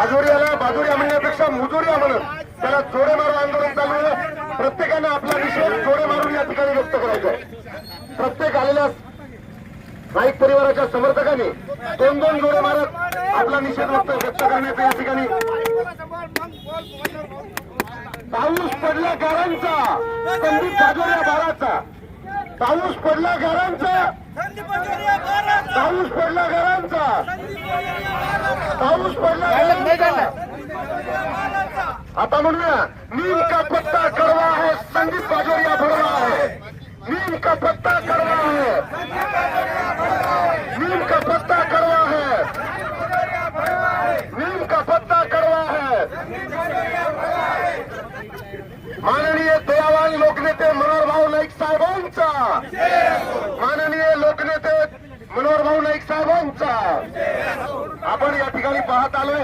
बाजोरियाला बाजोरिया म्हणण्यापेक्षा मुजोरिया म्हणत त्याला चोरे मारून आंदोलन चालू आहे. प्रत्येकानं आपला विषय चोरे मारून या ठिकाणी व्यक्त करायचा आहे. प्रत्येक आलेल्या नाईक परिवाराच्या समर्थकांनी दोन दोन जोडे मारत आपला निषेध व्यक्त व्यक्त करण्याचा या ठिकाणी पाऊस पडला गारांचा. संदीप बाजोऱ्या बाराचा. पाऊस पडला गारांचा. पाऊस पडला घरांचा. पाऊस पडला आता म्हणूया नीम का पत्ता कड़वा है संदीप बाजोरिया भरवा है नीम का पत्ता कड़वा है नीम का पत्ता कड़वा है नीम का पत्ता कड़वा है माननीय दयावान लोकनेते मनोहर भाऊ नाईक साहेबांचा माननीय लोकनेते मनोहर भाऊ नाईक साहेबांचा आपण या ठिकाणी पाहत आलोय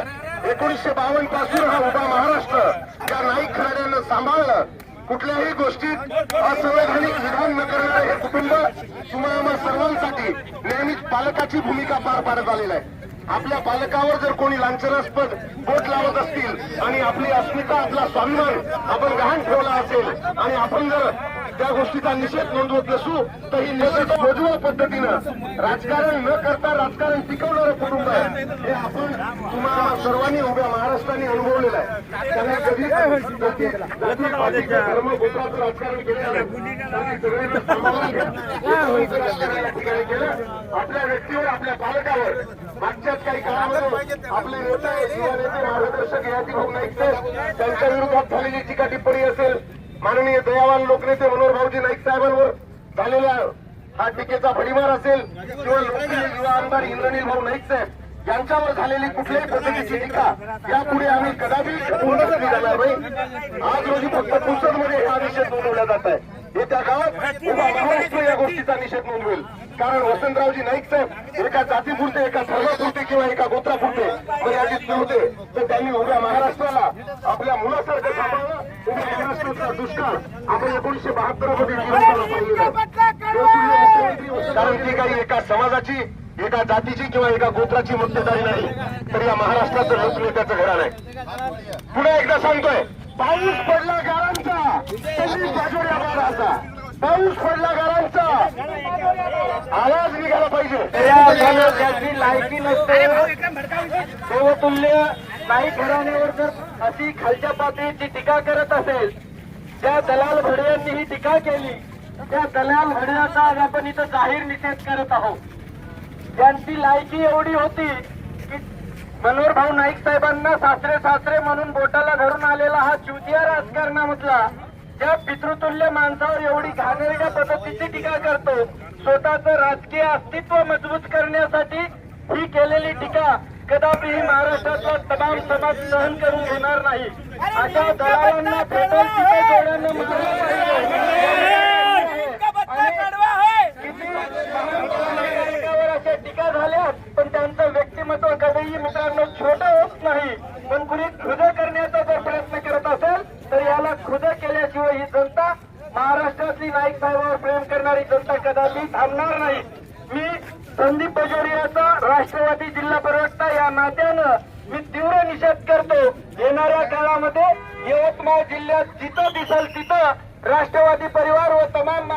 एकोणीसशे बावन्नपासून हा उभा महाराष्ट्र या नाईक खराड्यानं सांभाळलं कुठल्याही गोष्टीत असंवैधानिक विधान न करणारे हे कुटुंब तुम्हाला सर्वांसाठी नेहमीच पालकाची भूमिका पार पाडत आलेलं आहे. आपल्या पालकावर जर कोणी लांछनास्पद बोट लावत असतील आणि आपली अस्मिता आपला स्वाभिमान आपण गहाण ठेवला असेल आणि आपण जर त्या गोष्टीचा निषेध नोंदवत नसू तर ही निषेध मोजूळ पद्धतीनं. राजकारण न करता राजकारण टिकवणारं कुटुंब आहे. हे आपण तुम्हाला सर्वांनी उभ्या महाराष्ट्राने अनुभवलेलं आहे. त्यांनी कधी धर्म गोत्राचं राजकारण ठिकाणी केलं. आपल्या व्यक्तीवर आपल्या पालकावर. मागच्याच काही काळामध्ये आपले नेते मार्गदर्शक नाईक साहेब त्यांच्या विरोधात झालेली टीका टिप्पणी असेल माननीय दयावान लोकनेते मनोहर भाऊजी नाईक साहेबांवर झालेल्या हा टीकेचा भडीमार असेल किंवा लोकप्रिय युवा आमदार इंद्रनील भाऊ नाईक साहेब यांच्यावर झालेली कुठल्याही पद्धतीची टीका यापुढे आम्ही कदापि पूर्ण जाणार नाही आज रोजी फक्त पुसदमध्ये हा विषय नोंदवला जात आहे. गोष्टीचा निषेध नोंदवेल. कारण वसंतरावजी नाईक साहेब एका जातीपुरते एका धर्मापुरते किंवा एका गोत्रापुरते मर्यादित नव्हते. तर त्यांनी उभ्या महाराष्ट्राला आपल्या मुलासारखं सांभाळलं. उभ्या महाराष्ट्राचा दुष्काळ आपण एकोणीशे बहात्तरमध्ये कारण ती काही एका समाजाची एका जातीची किंवा एका गोत्राची मक्तेदारी नाही. तर या महाराष्ट्राचं लोकनेत्याचं घराणं आहे पुन्हा एकदा सांगतोय पाऊस पडला गारांचा. पाऊस पडला घरांचा. आवाज निघाला पाहिजे. त्याची लायकी नसते. देवतुल्य काही घराण्यावर जर अशी खालच्या पातळीची टीका करत असेल त्या दलाल भड्यांनी ही टीका केली त्या दलाल भड्याचा आज आपण इथं जाहीर निषेध करत आहोत. त्यांची लायकी एवढी होती की मनोहर भाऊ नाईक साहेबांना सासरे सासरे म्हणून बोटाला धरून आलेला हा चुतिया राजकारणामधला ज्या पितृतुल्य माणसावर एवढी घाणेरड्या पद्धतीची टीका करतो स्वतःचं राजकीय अस्तित्व मजबूत करण्यासाठी ही केलेली टीका कदापि ही महाराष्ट्रातला तमाम समाज सहन करून घेणार नाही अशा दलालांना फेटल टीका जोड्यानं मारलं पाहिजे. अशा टीका झाल्या पण त्यांचं व्यक्तिमत्व कधीही मित्रांनो छोटं होत नाही पण कुणी खुद करण्याचा जर प्रयत्न करत असेल तर याला खुद केल्याशिवाय ही जनता महाराष्ट्रातली नाईक साहेबांवर प्रेम करणारी जनता कदापि थांबणार नाही. मी संदीप बजोरियाचा राष्ट्रवादी जिल्हा प्रवक्ता या नात्यानं मी तीव्र निषेध करतो. येणाऱ्या काळामध्ये यवतमाळ जिल्ह्यात जिथं दिसल तिथं राष्ट्रवादी परिवार व तमाम